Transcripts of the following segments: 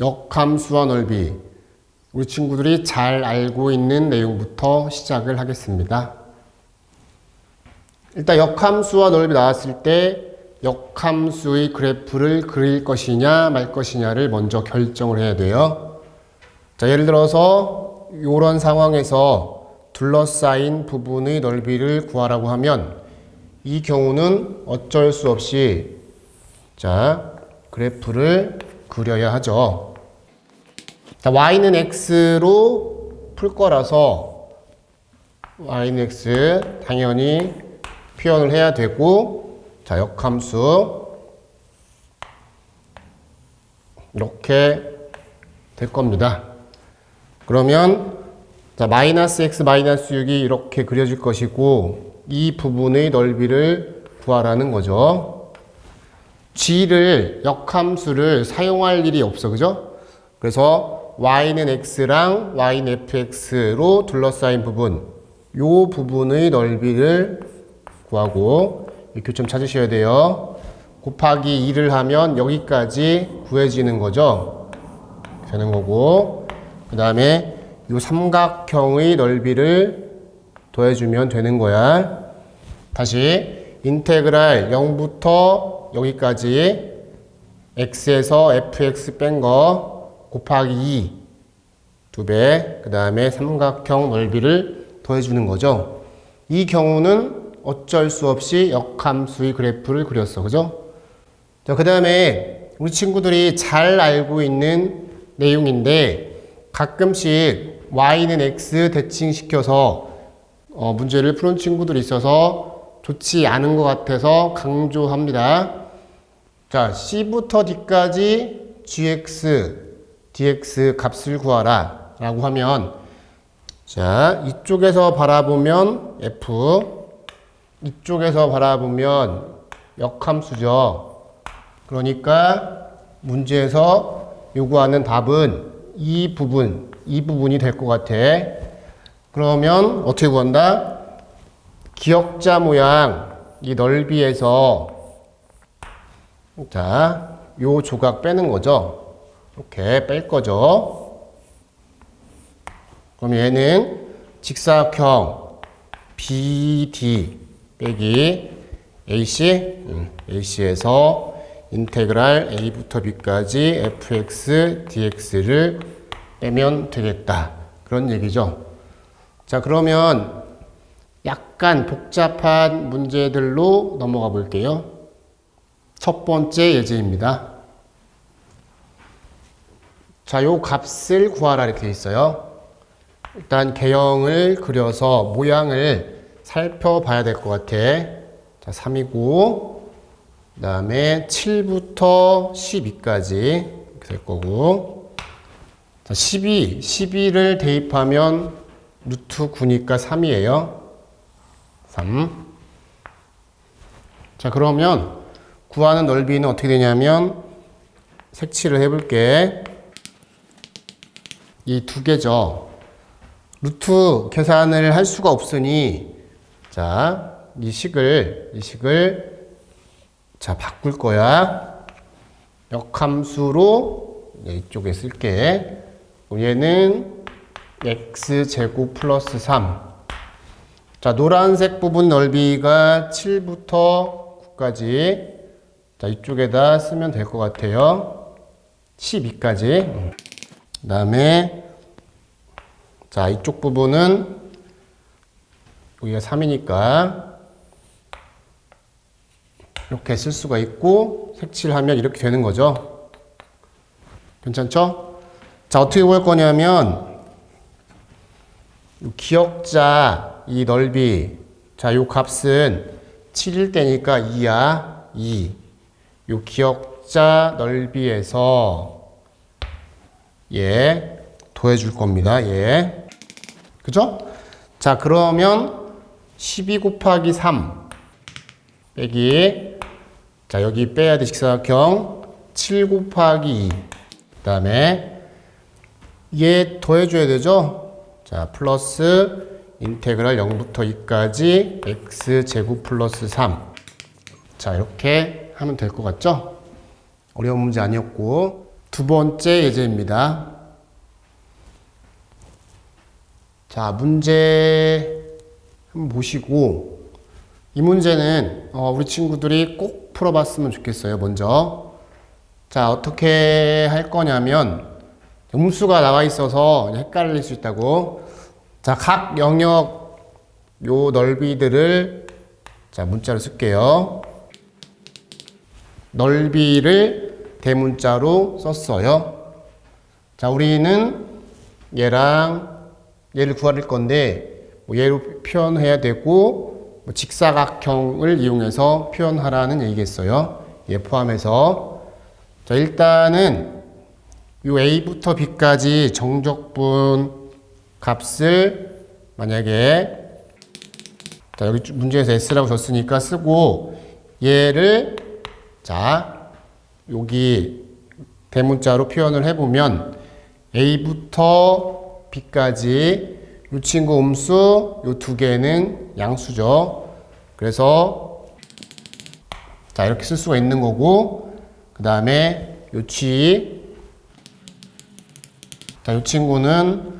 역함수와 넓이. 우리 친구들이 잘 알고 있는 내용부터 시작을 하겠습니다. 일단 역함수와 넓이 나왔을 때 역함수의 그래프를 그릴 것이냐 말 것이냐를 먼저 결정을 해야 돼요. 자, 예를 들어서 이런 상황에서 둘러싸인 부분의 넓이를 구하라고 하면 이 경우는 어쩔 수 없이 자, 그래프를 그려야 하죠. 자, y는 x로 풀 거라서 y는 x 당연히 표현을 해야 되고 자, 역함수 이렇게 될 겁니다. 그러면 자, 마이너스 x 마이너스 6이 이렇게 그려질 것이고 이 부분의 넓이를 구하라는 거죠. G를 역함수를 사용할 일이 없어. 그죠? 그래서 y는 x랑 y는 fx로 둘러싸인 부분 요 부분의 넓이를 구하고 이 교점 찾으셔야 돼요. 곱하기 2를 하면 여기까지 구해지는 거죠. 되는 거고 그 다음에 이 삼각형의 넓이를 더해주면 되는 거야. 다시 인테그랄 0부터 여기까지 x에서 fx 뺀 거 곱하기 2 두 배, 그 다음에 삼각형 넓이를 더해주는 거죠. 이 경우는 어쩔 수 없이 역함수의 그래프를 그렸어. 그죠? 자, 그 다음에 우리 친구들이 잘 알고 있는 내용인데 가끔씩 y는 x 대칭시켜서 어, 문제를 푸는 친구들이 있어서 좋지 않은 것 같아서 강조합니다. 자, c부터 d까지 gx, dx 값을 구하라 라고 하면 자, 이쪽에서 바라보면 f, 이쪽에서 바라보면 역함수죠. 그러니까 문제에서 요구하는 답은 이 부분, 이 부분이 될 것 같아. 그러면 어떻게 구한다? 기역자 모양, 이 넓이에서 자, 요 조각 빼는 거죠. 이렇게 뺄 거죠. 그럼 얘는 직사각형 BD 빼기 AC, 음, AC에서 인테그랄 A부터 B까지 fx, dx를 빼면 되겠다. 그런 얘기죠. 자, 그러면 약간 복잡한 문제들로 넘어가 볼게요. 첫 번째 예제입니다. 자, 요 값을 구하라 이렇게 돼 있어요. 일단 개형을 그려서 모양을 살펴봐야 될 것 같아. 자, 3이고, 그 다음에 7부터 12까지 이렇게 될 거고, 자, 12, 12를 대입하면 루트 9니까 3이에요. 3. 자, 그러면 구하는 넓이는 어떻게 되냐면 색칠을 해볼게. 이 두 개죠. 루트 계산을 할 수가 없으니 자, 이 식을 이 식을 자, 바꿀 거야. 역함수로 이쪽에 쓸게. 얘는 x 제곱 플러스 3. 자, 노란색 부분 넓이가 7부터 9까지. 자, 이쪽에다 쓰면 될 것 같아요. 12까지. 그 다음에, 자, 이쪽 부분은 여기가 3이니까 이렇게 쓸 수가 있고, 색칠하면 이렇게 되는 거죠. 괜찮죠? 자, 어떻게 구할 거냐면, 요 기역자 이 넓이 자, 요 값은 7일 때니까 2야. 2. 요 기역자 넓이에서 예 더해 줄 겁니다. 예. 그죠? 자, 그러면 12 곱하기 3 빼기 자, 여기 빼야 돼 직사각형 7 곱하기 2 그다음에 얘 더해 줘야 되죠? 자, 플러스 인테그랄 0부터 2까지 x 제곱 플러스 3. 자, 이렇게 하면 될 것 같죠? 어려운 문제 아니었고 두 번째 예제입니다. 자, 문제 한번 보시고 이 문제는 어, 우리 친구들이 꼭 풀어봤으면 좋겠어요. 먼저 자 어떻게 할 거냐면 음수가 나와 있어서 헷갈릴 수 있다고 자각 영역 요 넓이들을 자 문자로 쓸게요. 넓이를 대문자로 썼어요. 자 우리는 얘랑 얘를 구할 건데 뭐 얘로 표현해야 되고 뭐 직사각형을 이용해서 표현하라는 얘기겠어요. 얘 포함해서 자 일단은 요 A부터 B까지 정적분 값을 만약에 자 여기 문제에서 S라고 줬으니까 쓰고 얘를 자 여기 대문자로 표현을 해보면 A부터 B까지 이 친구 음수 요두 개는 양수죠. 그래서 자 이렇게 쓸 수가 있는 거고 그 다음에 요치 자, 이 친구는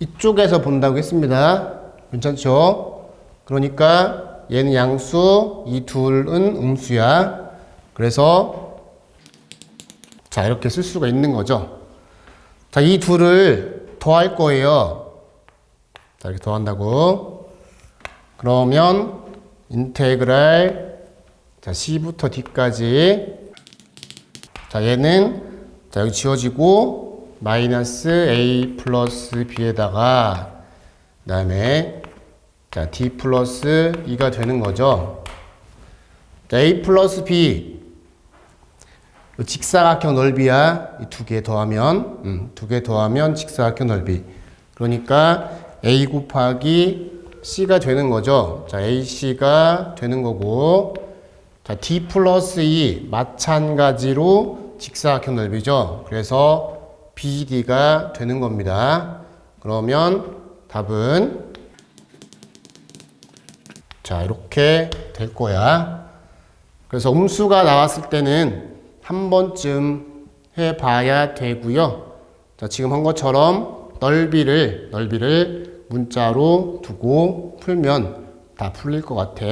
이쪽에서 본다고 했습니다. 괜찮죠? 그러니까 얘는 양수, 이 둘은 음수야. 그래서 자, 이렇게 쓸 수가 있는 거죠. 자, 이 둘을 더할 거예요. 자, 이렇게 더한다고. 그러면 인테그랄 자, C부터 D까지 자, 얘는 자, 여기 지워지고 마이너스 A 플러스 B에다가 그 다음에 자, D 플러스 2가 되는 거죠. 자, A 플러스 B 이 직사각형 넓이야. 이 두 개 더하면 음, 두 개 더하면 직사각형 넓이. 그러니까 A 곱하기 C가 되는 거죠. 자, AC가 되는 거고 자, D 플러스 2 마찬가지로 직사각형 넓이죠. 그래서 BD가 되는 겁니다. 그러면 답은 자, 이렇게 될 거야. 그래서 음수가 나왔을 때는 한 번쯤 해 봐야 되고요. 자, 지금 한 것처럼 넓이를 넓이를 문자로 두고 풀면 다 풀릴 것 같아.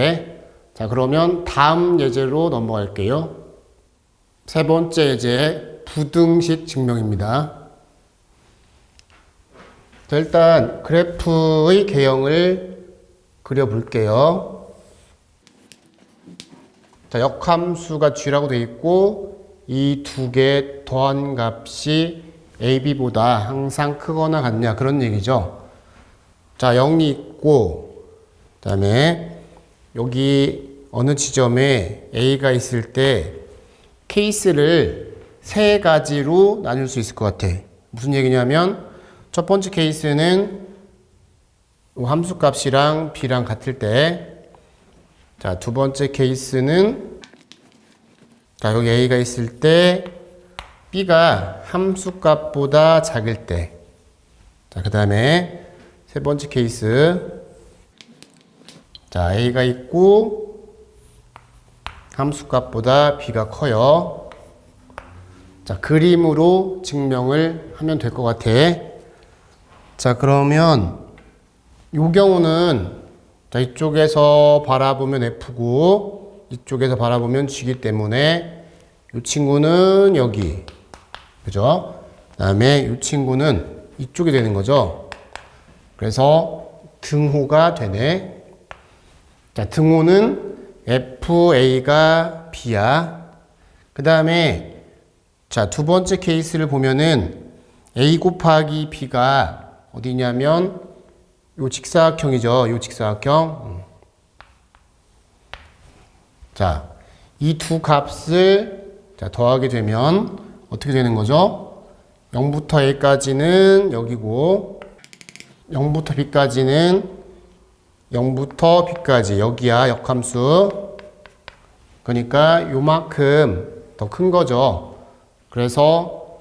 자, 그러면 다음 예제로 넘어갈게요. 세 번째 예제 부등식 증명입니다. 자, 일단 그래프의 개형을 그려볼게요. 자, 역함수가 g라고 되어 있고 이 두 개 더한 값이 ab보다 항상 크거나 같냐 그런 얘기죠. 자, 0이 있고 그다음에 여기 어느 지점에 a가 있을 때 케이스를 세 가지로 나눌 수 있을 것 같아. 무슨 얘기냐면 첫 번째 케이스는 함수 값이랑 b랑 같을 때 자, 두 번째 케이스는 자, 여기 a가 있을 때 b가 함수 값보다 작을 때 자, 그 다음에 세 번째 케이스 자, a가 있고 함수 값보다 b가 커요. 자, 그림으로 증명을 하면 될 것 같아. 자, 그러면 이 경우는 자, 이쪽에서 바라보면 F고 이쪽에서 바라보면 G이기 때문에 이 친구는 여기. 그죠? 그 다음에 이 친구는 이쪽이 되는 거죠. 그래서 등호가 되네. 자, 등호는 FA가 B야. 그 다음에, 자, 두 번째 케이스를 보면은 A 곱하기 B가 어디냐면, 요 직사각형이죠. 요 직사각형. 자, 이 두 값을 자, 더하게 되면 어떻게 되는 거죠? 0부터 A까지는 여기고, 0부터 B까지는 0부터 B까지 여기야 역함수. 그러니까 요만큼 더 큰 거죠. 그래서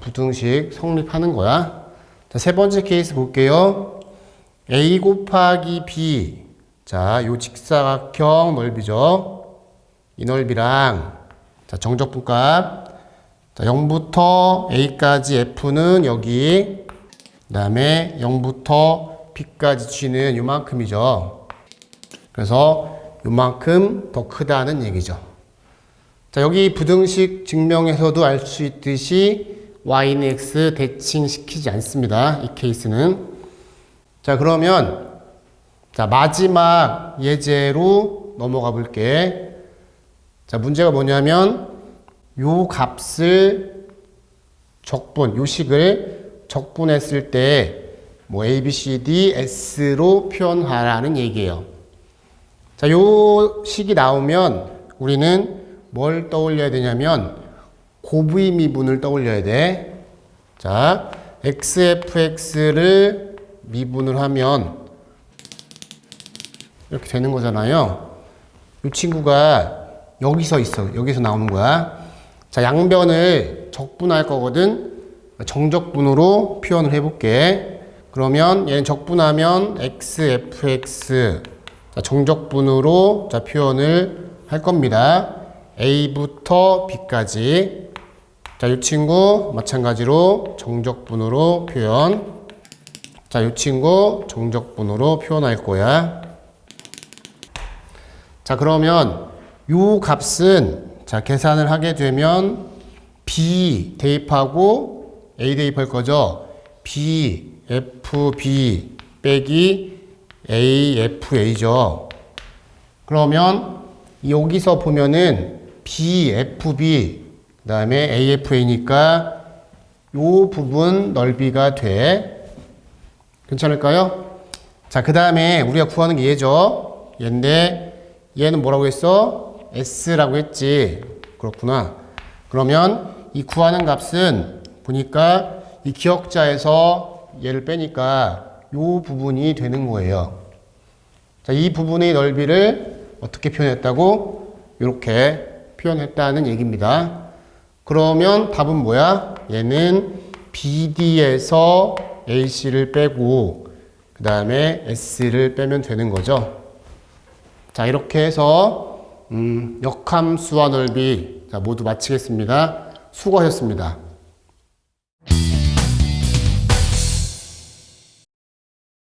부등식 성립하는 거야. 자, 세 번째 케이스 볼게요. A 곱하기 B. 자, 요 직사각형 넓이죠 이 넓이랑 자, 정적분값 자, 0부터 A까지 F는 여기. 그 다음에 0부터 B까지 G는 요만큼이죠. 그래서 요만큼 더 크다는 얘기죠. 자, 여기 부등식 증명에서도 알 수 있듯이 y는 x 대칭시키지 않습니다. 이 케이스는. 자, 그러면 자, 마지막 예제로 넘어가 볼게. 자, 문제가 뭐냐면 요 값을 적분, 요 식을 적분했을 때 뭐 a, b, c, d, s로 표현하라는 얘기예요. 자, 요 식이 나오면 우리는 뭘 떠올려야 되냐면 고부의 미분을 떠올려야 돼. 자, xfx를 미분을 하면 이렇게 되는 거잖아요. 이 친구가 여기서 있어. 여기서 나오는 거야. 자, 양변을 적분할 거거든. 정적분으로 표현을 해볼게. 그러면 얘는 적분하면 xfx 자, 정적분으로 자, 표현을 할 겁니다. a부터 b까지. 자, 이 친구 마찬가지로 정적분으로 표현. 자, 이 친구 정적분으로 표현할 거야. 자, 그러면 요 값은 자, 계산을 하게 되면 b 대입하고 a 대입할 거죠. b f b 빼기 a f a죠. 그러면 여기서 보면은 b f b 그 다음에 a f a니까 요 부분 넓이가 돼. 괜찮을까요? 자, 그 다음에 우리가 구하는 게 얘죠. 얘인데 얘는 뭐라고 했어? S라고 했지. 그렇구나. 그러면 이 구하는 값은 보니까 이 기억자에서 얘를 빼니까 요 부분이 되는 거예요. 자, 이 부분의 넓이를 어떻게 표현했다고? 이렇게 표현했다는 얘기입니다. 그러면 답은 뭐야? 얘는 BD에서 AC를 빼고 그 다음에 S를 빼면 되는 거죠. 자, 이렇게 해서 음, 역함수와 넓이 자, 모두 마치겠습니다. 수고하셨습니다.